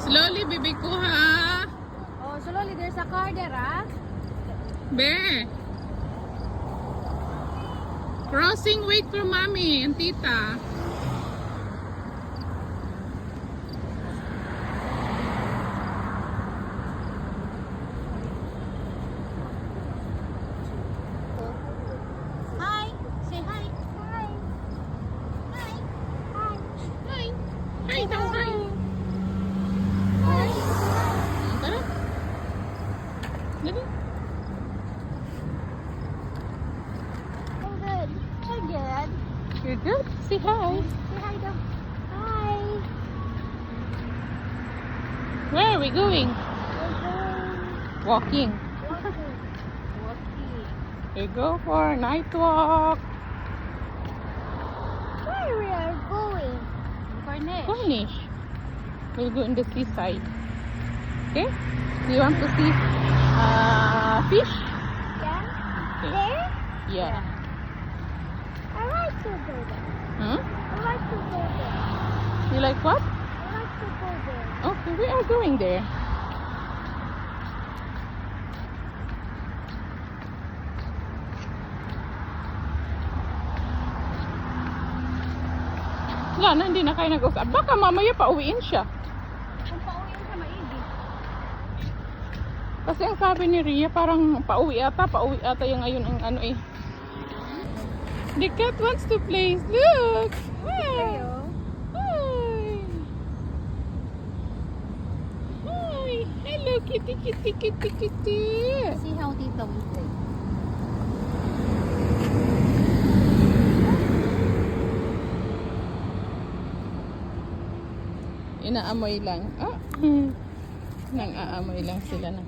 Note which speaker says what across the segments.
Speaker 1: Slowly, bibi ko ha.
Speaker 2: Oh, slowly, there's a car there, ah.
Speaker 1: Be. Crossing, wait for mommy and tita.
Speaker 2: Hi! Say hi! Hi! Hi! Hi!
Speaker 1: Hi. Hi! You're good. Say hi.
Speaker 2: Say hi daw. Hi!
Speaker 1: Where are we going?
Speaker 2: We're
Speaker 1: Walking.
Speaker 2: going walking. Walking.
Speaker 1: We go for a night walk.
Speaker 2: Where we are going? Cornish.
Speaker 1: Cornish. We'll go in the seaside. Okay? Do you want to see uh, fish?
Speaker 2: Yeah?
Speaker 1: Okay.
Speaker 2: There?
Speaker 1: Yeah.
Speaker 2: Like to go.
Speaker 1: Huh?
Speaker 2: I like to go there.
Speaker 1: You like what?
Speaker 2: I like to go there.
Speaker 1: Okay, we are going there. Wala na, hindi na kayo nag-usap. Baka mamaya pauwiin siya.
Speaker 2: Kung pauwiin sa maigi.
Speaker 1: Kasi ang sabi ni Ria, parang pauwi ata, pauwi ata yung ngayon ang ano eh. The cat wants to play. Look! Hi! Hi! Hi! Hello, kitty, kitty, kitty, kitty!
Speaker 2: See how Tita will play.
Speaker 1: Inaamoy lang. Ah! Nang aamoy lang sila na.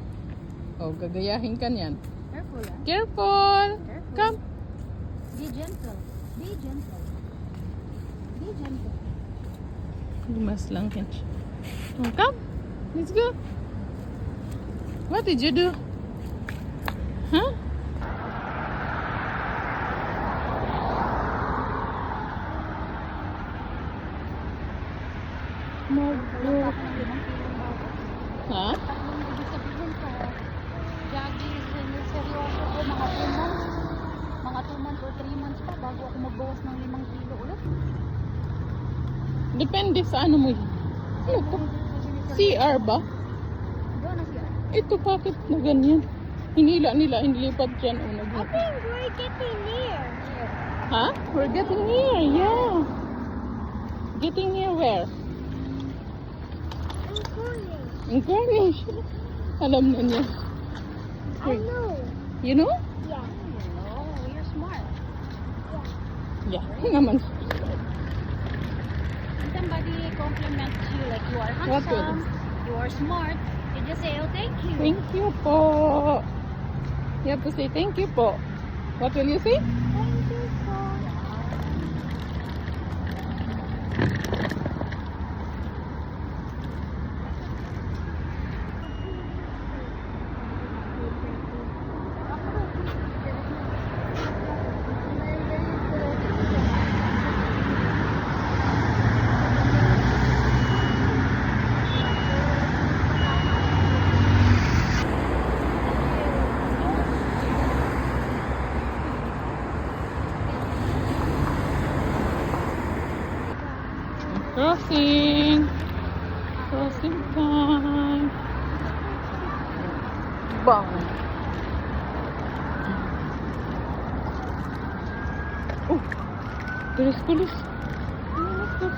Speaker 1: Oh, gagayahin ka niyan.
Speaker 2: Careful ah.
Speaker 1: Careful!
Speaker 2: Careful.
Speaker 1: Come!
Speaker 2: Be gentle. Be gentle. Be gentle.
Speaker 1: Lang yan siya. Oh, come! Let's go! What did you do? Huh? Mag-
Speaker 2: Tatlong limang kilong bago.
Speaker 1: Ha?
Speaker 2: Tatlong ibig sabihin sa jogging,
Speaker 1: Depende sa ano mo yun. Ano to? CR ba? Ito bakit na ganyan? Hinila nila, inilipat dyan. O, nag-
Speaker 2: think we're getting near. Here.
Speaker 1: ha? We're getting near, yeah. Getting near where?
Speaker 2: I'm going.
Speaker 1: In Cornish. Alam na niya.
Speaker 2: I know.
Speaker 1: You know?
Speaker 2: Yeah. Oh, you're smart.
Speaker 1: Yeah, naman.
Speaker 2: When somebody compliments you like you are handsome, you are smart, you just say, oh, thank you.
Speaker 1: Thank you po. You have to say thank you po. What will you say?
Speaker 2: Thank you po.
Speaker 1: Crossing. Crossing time. Bang. Oh, there is police. Oh, let's go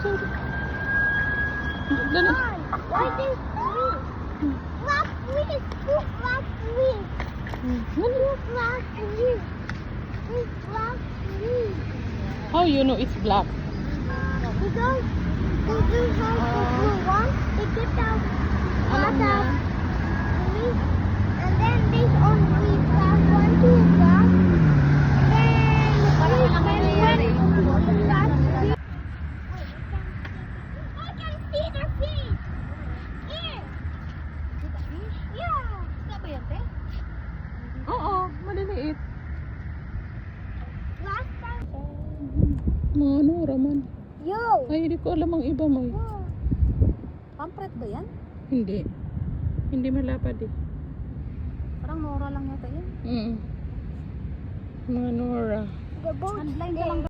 Speaker 2: Why this week? Last week, last week, last hmm. week, last week.
Speaker 1: How you know it's black? Maliliit. Mga nura man. Ay, hindi ko alam ang iba mo.
Speaker 2: Pampret ba yan?
Speaker 1: Hindi. Hindi malapad eh.
Speaker 2: Parang Nora lang yata yun.
Speaker 1: Mm. Mga Nora.
Speaker 3: The boat
Speaker 2: ka lang